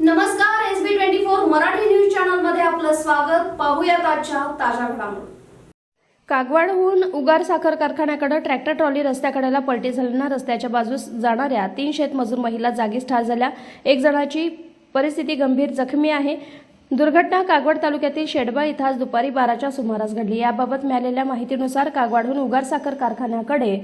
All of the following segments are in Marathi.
नमस्कार S B twenty four Marathi news चॅनलमध्ये आपलं स्वागत. पाहूयात आजच्या ताज्या घडामोडी. कागवाडहून उगार साखर कारखान्याकडे ट्रॅक्टर ट्रॉली रस्त्याकडेला पलटी झाल्यानं रस्त्याच्या बाजूस जाणाऱ्या तीन शेतमजूर महिला जागीच ठार झाल्या. एक जणाची परिस्थिती गंभीर जखमी आहे. दुर्घटना कागवाड तालुक्यातील शेडबा इथं आज दुपारी बाराच्या सुमारास घडली. याबाबत मिळालेल्या माहितीनुसार कागवाडहून उगार साखर कारखान्याकडे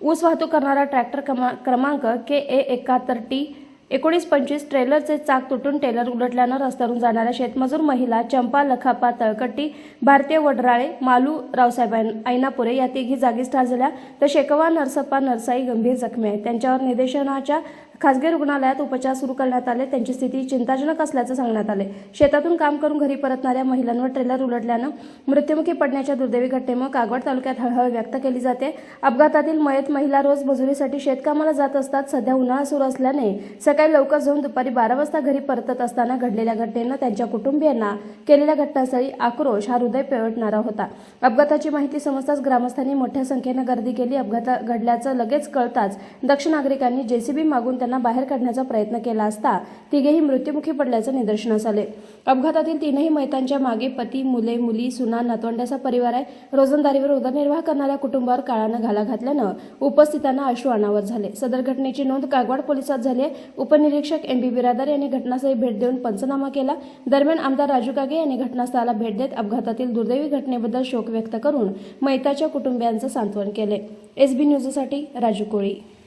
ऊस वाहतूक करणारा ट्रॅक्टर क्रमांक के ए एकाहत्तर टी एकोणीस पंचवीस ट्रेलरचे चाक तुटून टेलर उलटल्यानं रस्त्यावरून जाणाऱ्या शेतमजूर महिला चंपा लखापा तळकट्टी भारतीय वडराळे मालू रावसाहेब ऐनापुरे या तिघी जागीच ठार झाल्या. तर शेकवा नरसप्पा नरसाई गंभीर जखमी आहेत. त्यांच्यावर निदेशनाच्या खासगी रुग्णालयात उपचार सुरू करण्यात आले. त्यांची स्थिती चिंताजनक असल्याचं सांगण्यात आले. शेतातून काम करून घरी परतणाऱ्या महिलांवर ट्रेलर उलटल्यानं मृत्युमुखी पडण्याच्या दुर्दैवी घटनेमुळे कागवाड तालुक्यात हळहळ व्यक्त केली जाते. अपघातातील मयत महिला रोज मजुरीसाठी शेतकामाला जात असतात. सध्या उन्हाळा सुरू असल्याने सकाळी लवकर जाऊन दुपारी बारा वाजता घरी परतत असताना घडलेल्या घटनेनं त्यांच्या कुटुंबियांना केलेल्या घटनास्थळी आक्रोश हा हृदय पेवटणारा होता. अपघाताची माहिती समजताच ग्रामस्थांनी मोठ्या संख्येनं गर्दी केली. अपघात घडल्याचं लगेच कळताच दक्ष नागरिकांनी जेसीबी मागून त्यांना बाहेर काढण्याचा प्रयत्न केला असता तिघेही मृत्युमुखी पडल्याचं निदर्शनास आले. अपघातातील तीनही मैतांच्या मागे पती मुले मुली सुना नातवंड्याचा परिवार आहे. रोजंदारीवर उदरनिर्वाह करणाऱ्या कुटुंबावर काळानं घाला घातल्यानं उपस्थितांना अश्रू अनावर झाले. सदर घटनेची नोंद कागवाड पोलिसात झाली आहे. उपनिरीक्षक एम बी बिरादार यांनी घटनास्थळी भेट देऊन पंचनामा केला. दरम्यान आमदार राजू कागे यांनी घटनास्थळाला भेट देत अपघातातील दुर्दैवी घटनेबद्दल शोक व्यक्त करून मैताच्या कुटुंबियांचं सांत्वन केले. एसबी न्यूजसाठी राजू कोळी.